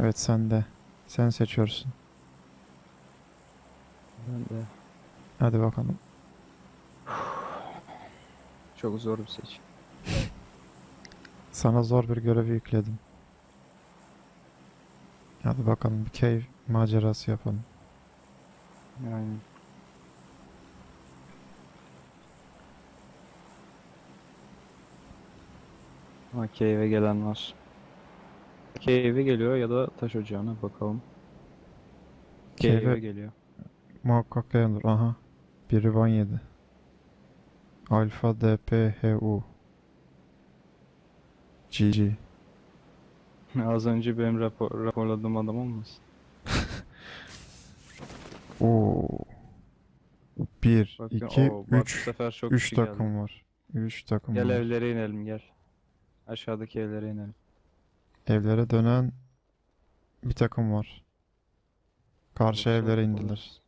Evet sen de. Sen seçiyorsun. Ben de Hadi bakalım. çok zor bir seçim. Sana zor bir görevi yükledim. Hadi bakalım bir cave macerası yapalım. Yani Ha cave'e gelen var. Cave'e geliyor ya da taş ocağına bakalım. Cave'e Cave'e geliyor. muhakkak gelir. Aha. Biri ban yedi. Alfa DPHU. GG. Az önce benim rapor, raporladığım adam olmasın? Oo. 1, Bak, 2, oo, bak bu 3. sefer çok 3 kişi geldi. takım var. 3 takım Gel var. evlere inelim gel. Aşağıdaki evlere inelim. Evlere dönen bir takım var. Karşı evlere indiler.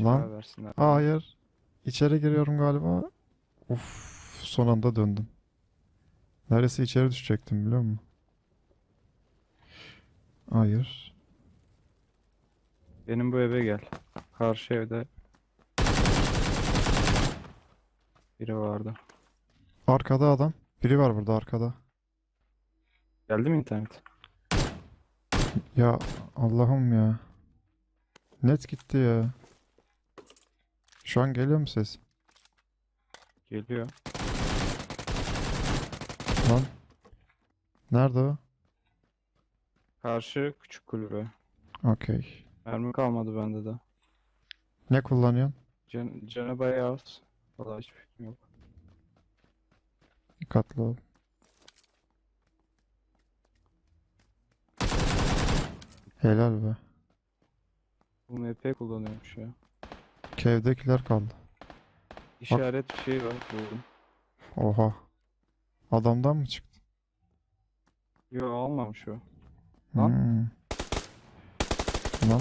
Lan. versinler. Hayır. İçeri giriyorum galiba. Uf, son anda döndüm. Neredeyse içeri düşecektim biliyor musun? Hayır. Benim bu eve gel. Karşı evde biri vardı. Arkada adam. Biri var burada arkada. Geldi mi internet? Ya Allah'ım ya. Net gitti ya. Şu an geliyor mu ses? Geliyor. Lan. Nerede o? Karşı küçük kulübe. Okey. Mermi kalmadı bende de. Ne kullanıyorsun? Can, canı bayağı az. Vallahi hiçbir fikrim yok. Dikkatli ol. Helal be. Bu MP kullanıyormuş ya. Kevdekiler kaldı. İşaret bir şey var buldum. Oha. Adamdan mı çıktı? Yo almamış o. Lan. Hmm. Lan.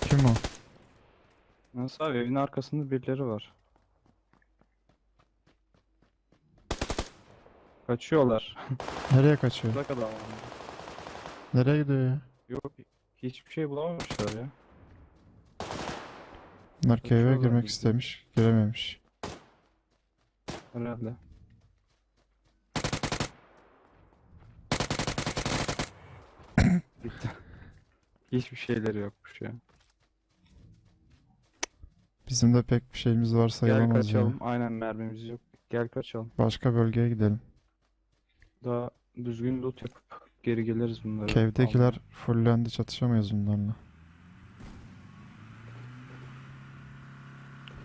Kim o? Nasıl abi evin arkasında birileri var. Kaçıyorlar. Nereye kaçıyor? Uzak adam var. Nereye gidiyor ya? Yok hiçbir şey bulamamışlar ya. Bunlar cave'e Kaçıyorlar girmek de. istemiş. Girememiş. Herhalde. Hiçbir şeyleri yokmuş ya. Bizim de pek bir şeyimiz var Gel sayılamaz ya. kaçalım. Aynen mermimiz yok. Gel kaçalım. Başka bölgeye gidelim. Daha düzgün loot yapıp geri geliriz bunları. Cave'dekiler almaya. fullendi çatışamayız bunlarla.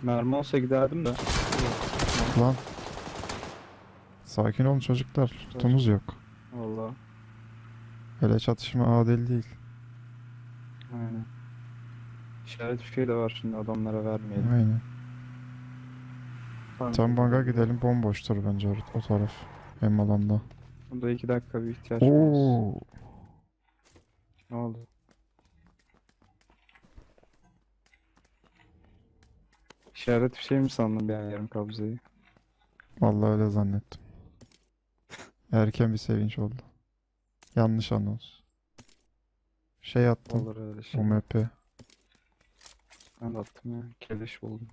Mermi olsa giderdim de. Lan. Sakin olun çocuklar. Tutumuz yok. Valla. Öyle çatışma adil değil. Aynen. İşaret bir şey de var şimdi adamlara vermeyelim. Aynen. Tamam. Tam banga gidelim bomboştur bence o taraf. Hem alanda. Burada iki dakika bir ihtiyaç var. Oo. Ne oldu? İşaret bir şey mi sandın bir an yarım kabzayı? Vallahi öyle zannettim. Erken bir sevinç oldu. Yanlış anons. Şey attım. Olur öyle şey. UMP. Ben de attım ya. Keleş buldum.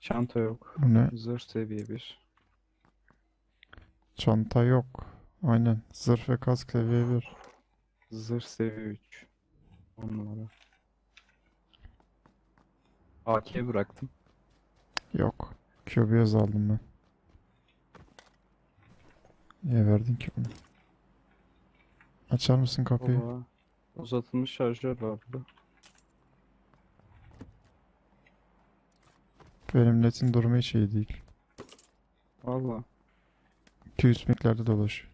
Çanta yok. Bu ne? Zırh seviye 1. Çanta yok. Aynen. Zırh ve kask seviye 1. Zırh seviye 3. 10 numara. AK bıraktım. Yok. QBS aldım ben. Niye verdin ki bunu? Açar mısın kapıyı? Oha. Uzatılmış şarjör var burada. Benim netin durumu hiç iyi değil. Valla. 200 pinglerde dolaşıyor.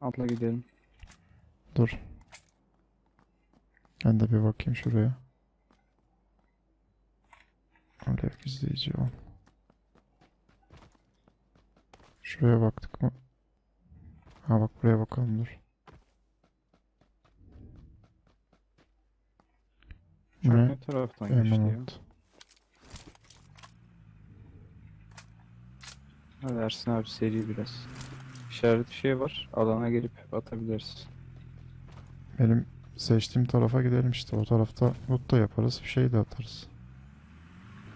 Atla gidelim. Dur. Ben de bir bakayım şuraya. Alev gizleyici ol. Şuraya baktık mı? Ha bak buraya bakalım dur. Çok ne? taraftan geçti ya? Emerald. Ha, Versin abi seri biraz. İşaret bir şey var. Alana gelip atabiliriz. Benim seçtiğim tarafa gidelim işte. O tarafta loot da yaparız. Bir şey de atarız.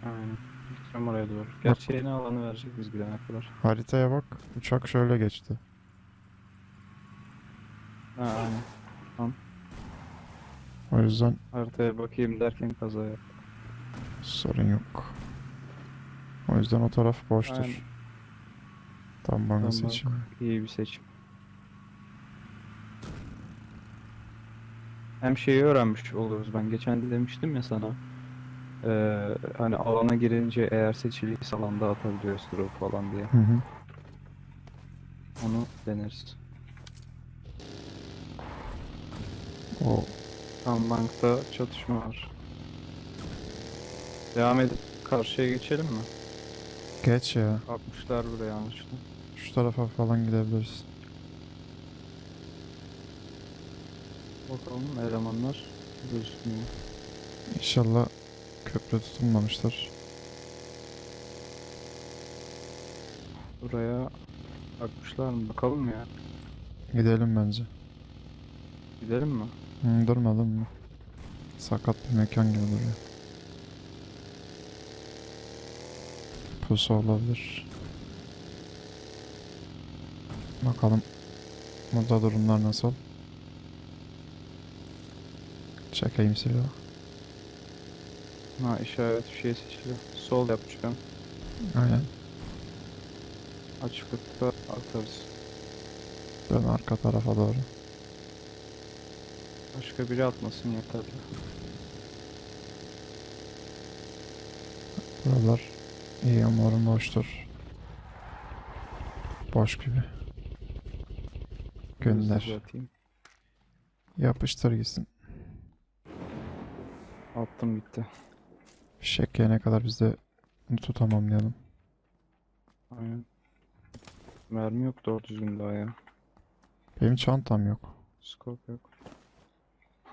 Aynen. Gideceğim oraya doğru. Gerçi yeni alanı verecek biz gidene kadar. Haritaya bak. Uçak şöyle geçti. Ha aynen. O yüzden Haritaya bakayım derken kaza yap. sorun yok. O yüzden o taraf boştur. Aynen. Tam bana Tam seçim. İyi bir seçim. Hem şeyi öğrenmiş oluruz. Ben geçen de demiştim ya sana. Eee hani alana girince eğer seçiliyse alanda atabiliyoruz drop falan diye. Hı hı. Onu deneriz. O Tam bankta çatışma var. Devam edip karşıya geçelim mi? geç ya. 60'lar buraya yanlışlıkla. Şu tarafa falan gidebiliriz. Bakalım elemanlar gözükmüyor. İnşallah köprü tutulmamıştır. Buraya bakmışlar mı? Bakalım ya. Gidelim bence. Gidelim mi? Hı, durmadım mı? Sakat bir mekan gibi duruyor. Pusu olabilir. Bakalım burada durumlar nasıl? Çekeyim silahı. Ha işaret bir şey seçili. Sol yapacağım. Aynen. Açıklıkta atarız. Dön arka tarafa doğru. Başka biri atmasın yeter. Buralar iyi umarım boştur. Boş gibi. Gönder. Atayım. Yapıştır gitsin. Attım bitti. Fişek yene kadar biz de notu tamamlayalım. Aynen. Mermi yok doğru düzgün daha ya. Benim çantam yok. Scope yok.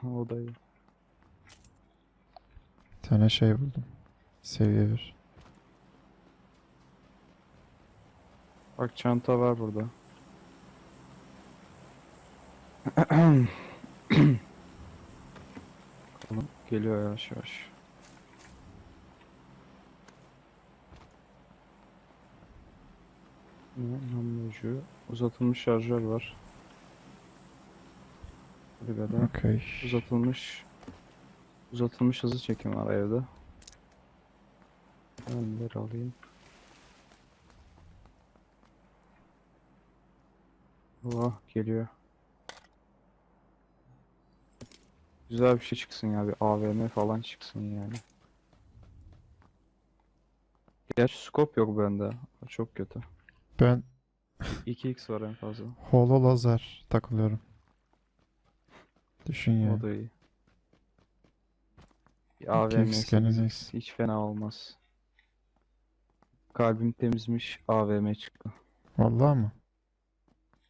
o da. Bir tane şey buldum. Seviye 1. Bak çanta var burada. Geliyor yavaş yavaş. Namlucu? Uzatılmış şarjör var. Brigada. Okey. Uzatılmış uzatılmış hızlı çekim var evde. Önleri alayım. Oh geliyor. Güzel bir şey çıksın ya bir AVM falan çıksın yani. Gerçi scope yok bende. O çok kötü. Ben 2x var en fazla. holo lazer takılıyorum. Düşün ya. O da iyi. Bir AVM 2x gene 8x neyse. hiç fena olmaz. Kalbim temizmiş AVM çıktı. Vallahi mı?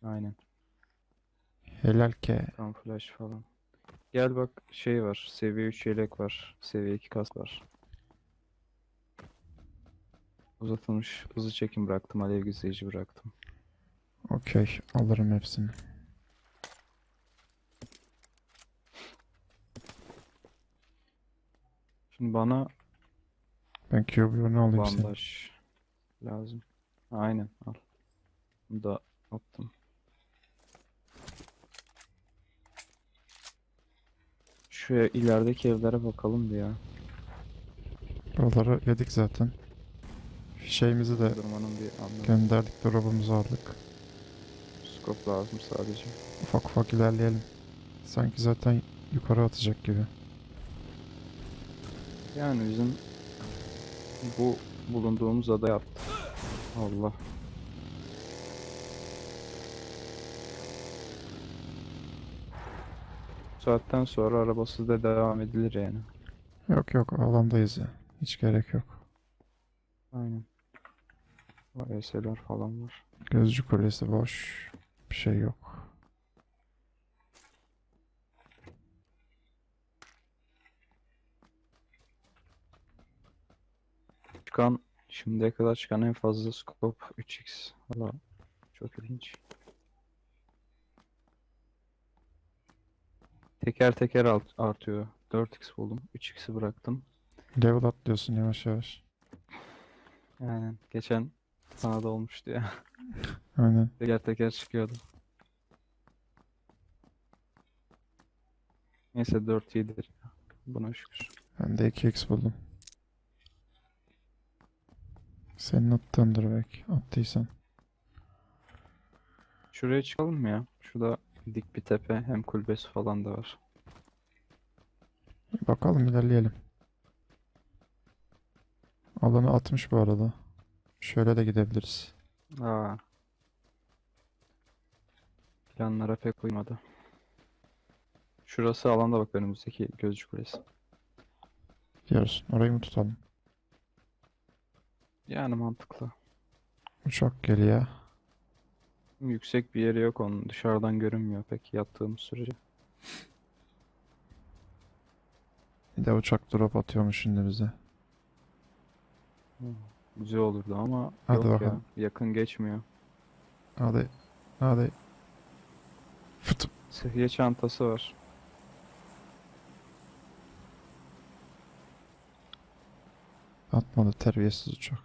Aynen. Helal ke. Kamuflaj falan. Gel bak şey var. Seviye 3 yelek var. Seviye 2 kask var. Uzatılmış hızlı çekim bıraktım. Alev gizleyici bıraktım. Okey. Alırım hepsini. Şimdi bana Ben Cube'yu alayım bandaj lazım. Aynen al. Bunu da attım. Şu ilerideki evlere bakalım bir ya. Buraları yedik zaten. Şeyimizi de Durmanın bir anlamı. gönderdik. Drop'umuzu aldık. Scope lazım sadece. Ufak ufak ilerleyelim. Sanki zaten yukarı atacak gibi. Yani bizim bu bulunduğumuz ada yaptı. Allah. Saatten sonra arabasız da devam edilir yani. Yok yok alandayız ya. Hiç gerek yok. Aynen. AES'ler falan var. Gözcü kulesi boş. Bir şey yok. Çıkan Şimdiye kadar çıkan en fazla scope 3x. Valla çok ilginç. Teker teker art- artıyor. 4x buldum. 3x'i bıraktım. Level atlıyorsun yavaş yavaş. Yani geçen sana da olmuştu ya. Aynen. Teker teker çıkıyordu. Neyse 4 iyidir. Buna şükür. Ben de 2x buldum. Senin attığındır belki. Attıysan. Şuraya çıkalım mı ya? Şurada dik bir tepe hem kulübesi falan da var. Bakalım ilerleyelim. Alanı 60 bu arada. Şöyle de gidebiliriz. Aa. Planlara pek uymadı. Şurası alanda bak önümüzdeki gözcü kulesi. Diyorsun. Orayı mı tutalım? Yani mantıklı. Uçak geliyor. Yüksek bir yeri yok onun. Dışarıdan görünmüyor pek yattığımız sürece. Bir de uçak drop atıyormuş şimdi bize. Güzel olurdu ama Hadi yok ya. bakalım. Yakın geçmiyor. Hadi. Hadi. Fıt. Sıhhiye çantası var. Atmadı terbiyesiz uçak.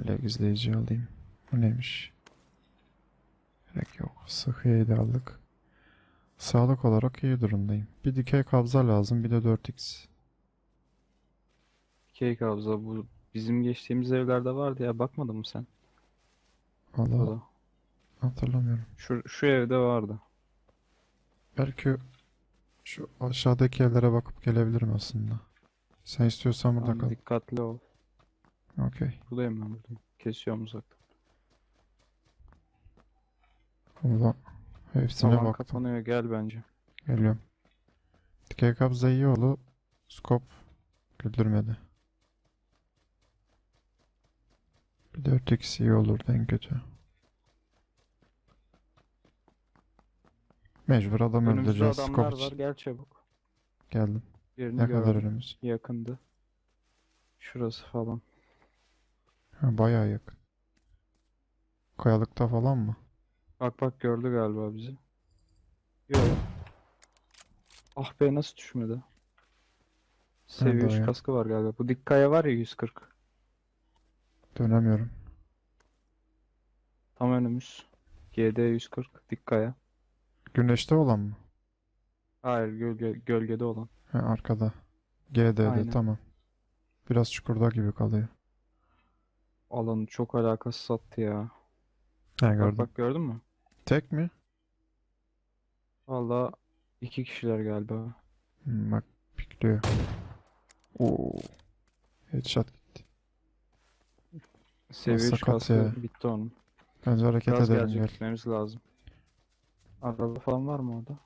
Alev izleyici alayım. Bu neymiş? Gerek yok. Sıhhiyeyi de aldık. Sağlık olarak iyi durumdayım. Bir dikey kabza lazım. Bir de 4x. Keyik kabza bu bizim geçtiğimiz evlerde vardı ya bakmadın mı sen? Valla hatırlamıyorum. Şu, şu evde vardı. Belki şu aşağıdaki yerlere bakıp gelebilirim aslında. Sen istiyorsan burada Tamam, kal. dikkatli ol. Okey. Buradayım ben buradayım. Kesiyorum uzaktan. Valla hepsine Alan baktım. kapanıyor gel bence. Geliyorum. İyi oldu. Scope güldürmedi. Bir 4x iyi olurdu en kötü. Mecbur adam Önümüzde öldüreceğiz adamlar var için. gel çabuk. Geldim. Yerini Ne kadar gördüm. önümüz? Yakındı. Şurası falan. Ha, bayağı yakın. Kayalıkta falan mı? Bak bak gördü galiba bizi. Yok. Ah be nasıl düşmedi? Seviye Nerede o 3 ya? kaskı var galiba. Bu dik kaya var ya 140. Dönemiyorum. Tam önümüz. GD 140 dik kaya. Güneşte olan mı? Hayır gölge, gölgede olan. Ha, arkada. GD'de Aynen. tamam. Biraz çukurda gibi kalıyor. Alanı çok alakasız sattı ya. Ha Bak gördüm. bak gördün mü? Tek mi? Valla iki kişiler galiba. Hmm, bak pikliyor. Oo. Headshot gitti. Seviye 3 sakat kaskı ya. bitti onun. Bence hareket Biraz edelim gelecek gel. gitmemiz lazım. Araba falan var mı orada?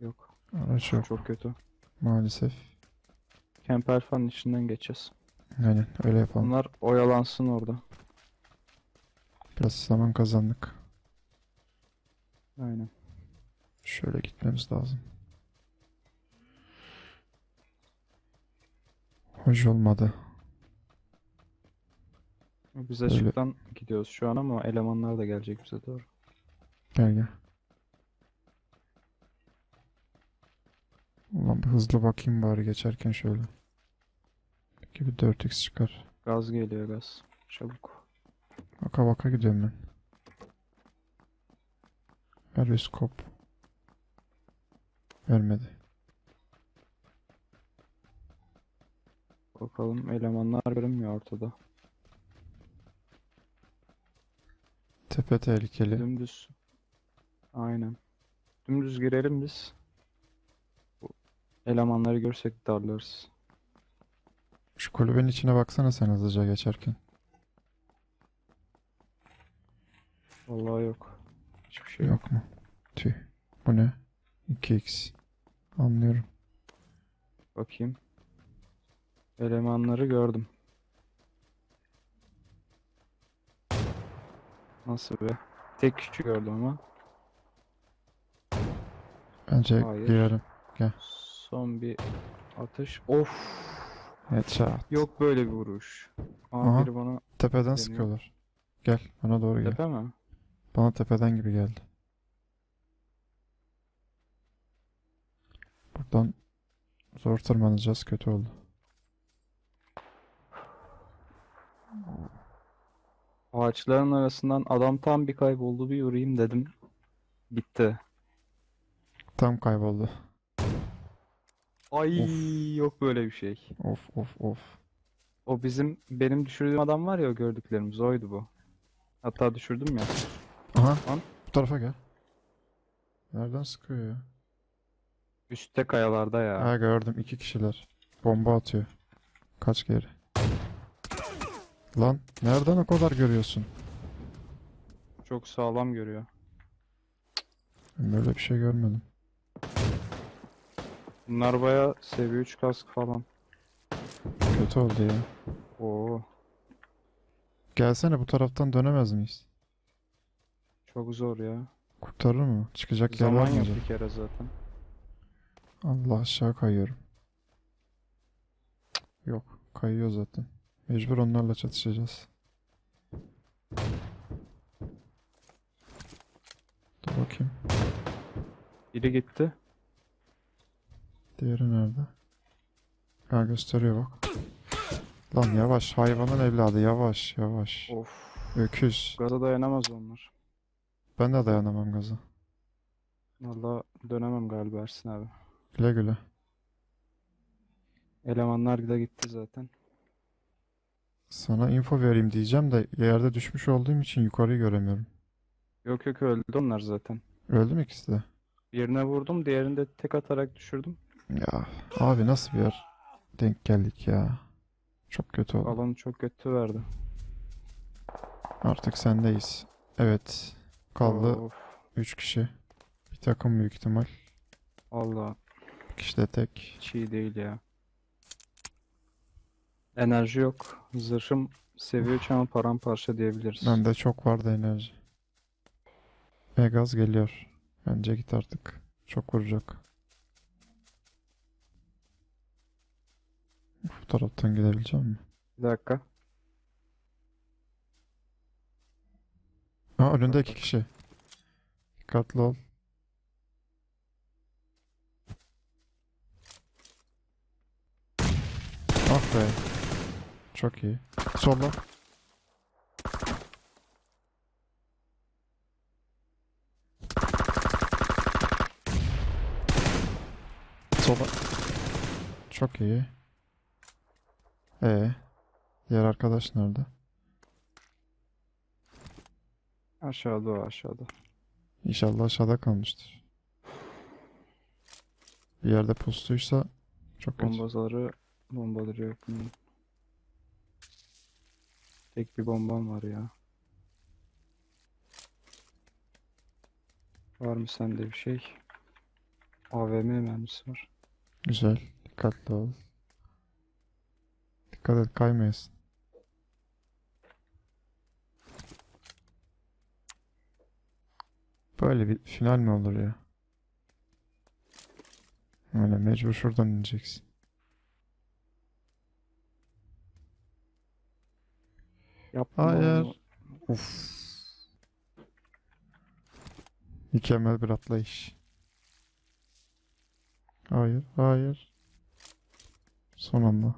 Yok. Araç yok Çok kötü. maalesef. Kemper falan içinden geçeceğiz. Aynen öyle yapalım. Bunlar oyalansın orada. Biraz zaman kazandık. Aynen. Şöyle gitmemiz lazım. Hoş olmadı. Biz Öyle. açıktan gidiyoruz şu an ama elemanlar da gelecek bize doğru. Gel gel. Ulan bir hızlı bakayım bari geçerken şöyle. Bir 4x çıkar. Gaz geliyor gaz. Çabuk. Baka baka gidiyorum ben. Scope. Vermedi. Bakalım elemanlar görünmüyor ortada. Tepe tehlikeli. Dümdüz. Aynen. Dümdüz girelim biz. Bu elemanları görsek darlarız. Şu kulübenin içine baksana sen hızlıca geçerken. Vallahi yok. Hiçbir şey yok. Mu? Tüh. Bu ne? 2x. Anlıyorum. Bakayım. Elemanları gördüm. Nasıl be? Tek kişi gördüm ama. Bence Hayır. girelim. Son bir atış. Of. Headshot. Yok böyle bir vuruş. Aha. biri bana Tepeden Deniyor. sıkıyorlar. Gel bana doğru gel. tepe mi? Bana tepeden gibi geldi. Buradan zor tırmanacağız. Kötü oldu. Ağaçların arasından adam tam bir kayboldu bir vurayım dedim. Gitti. Tam kayboldu. Ay Of. yok böyle bir şey. Of of of. O bizim benim düşürdüğüm adam var ya o gördüklerimiz oydu bu. Hatta düşürdüm ya. Aha. Lan. Bu tarafa gel. Nereden sıkıyor ya? Üstte kayalarda ya. Ha gördüm. iki kişiler. Bomba atıyor. Kaç geri. Lan nereden o kadar görüyorsun? Çok sağlam görüyor. Ben böyle bir şey görmedim. Bunlar baya seviye 3 kask falan. Kötü oldu ya. Oo, Gelsene bu taraftan dönemez miyiz? Çok zor ya. Kurtarır mı? Çıkacak yer var Zaman mı yok acaba? bir kere zaten. Allah aşağı kayıyorum. Cık, Yok. Kayıyor zaten. Mecbur onlarla çatışacağız. Dur bakayım. Biri gitti. Diğeri nerede? Ha gösteriyor bak. Lan yavaş. Hayvanın evladı. Yavaş. Yavaş. Of. Öküz. Gaza dayanamaz onlar. Ben de dayanamam gaza. Valla dönemem galiba Ersin abi. Güle güle. Elemanlar da gitti zaten. Sana info vereyim diyeceğim de yerde düşmüş olduğum için yukarıyı göremiyorum. Yok yok öldü onlar zaten. Öldü mü ikisi de? Birine vurdum, diğerini de tek atarak düşürdüm. Ya abi nasıl bir yer denk geldik ya. Çok kötü oldu. Alanı çok kötü verdi. Artık sendeyiz. Evet. Kaldı Of. 3 kişi. Bir takım büyük ihtimal. Valla Bir kişi de tek. hiç iyi değil ya. Enerji yok. Zırhım seviye 3 ama paramparça diyebiliriz. Bende çok vardı enerji. E gaz geliyor. Bence git artık. Çok vuracak. Bu taraftan gidebileceğim mi? Bir dakika. Aa önünde iki kişi. Dikkatli ol. Ah be. Çok iyi. Solla. Sola. Çok iyi. Ee, diğer arkadaş nerede? Aşağıda o aşağıda. İnşallah aşağıda kalmıştır. Bir yerde pustuysa çok kötü. Bombaları, bombaları yok. Tek bir bombam var ya. Var mı sende bir şey? AVM mermisi var. Güzel. Dikkatli ol. Dikkat et kaymayasın. Böyle bir final mi olur ya? Öyle mecbur şuradan ineceksin. Yapma Hayır. onu. Uf. Mükemmel bir atlayış. Hayır, hayır. Son anda.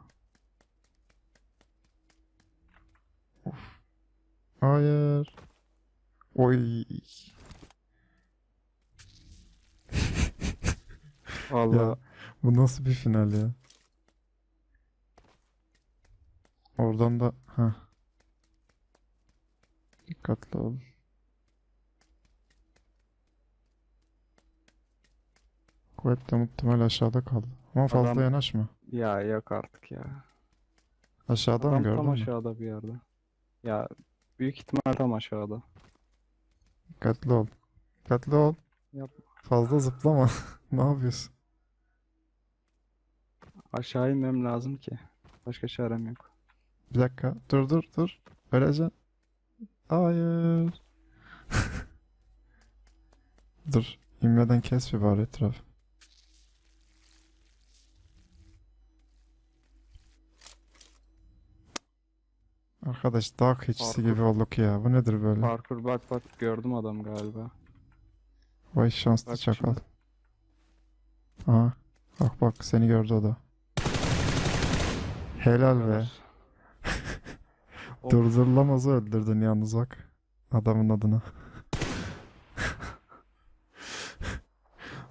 Of. Hayır. Oy. Vallahi Bu nasıl bir final ya? Oradan da ha. Dikkatli ol. Kuvvetle muhtemel aşağıda kaldı. Ama fazla Adam- yanaşma. ya yok artık ya. Aşağıda mı Adam gördün tam mü? aşağıda bir yerde. Ya büyük ihtimal tam aşağıda. Dikkatli ol. Dikkatli ol. Yapma. Fazla zıplama. Ne yapıyorsun? Aşağı inmem lazım ki. Başka çarem yok. Bir dakika. Dur dur dur. Öleceksin. Hayır. Dur. İnmeden kes bir bari etrafı. Arkadaş dağ keçisi Parkur. gibi olduk ya. Bu nedir böyle? Parkur bak bak gördüm adam galiba. Vay şanslı Bak çakal. şimdi. Aha. Bak bak seni gördü o da. Helal be. Durdurulamazı öldürdün yalnız bak. Adamın adına.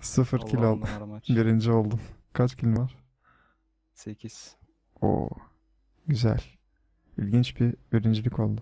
Sıfır kill Allah'ım maç. Birinci oldun. Kaç kill var? 8. Oo. Güzel. İlginç bir birincilik oldu.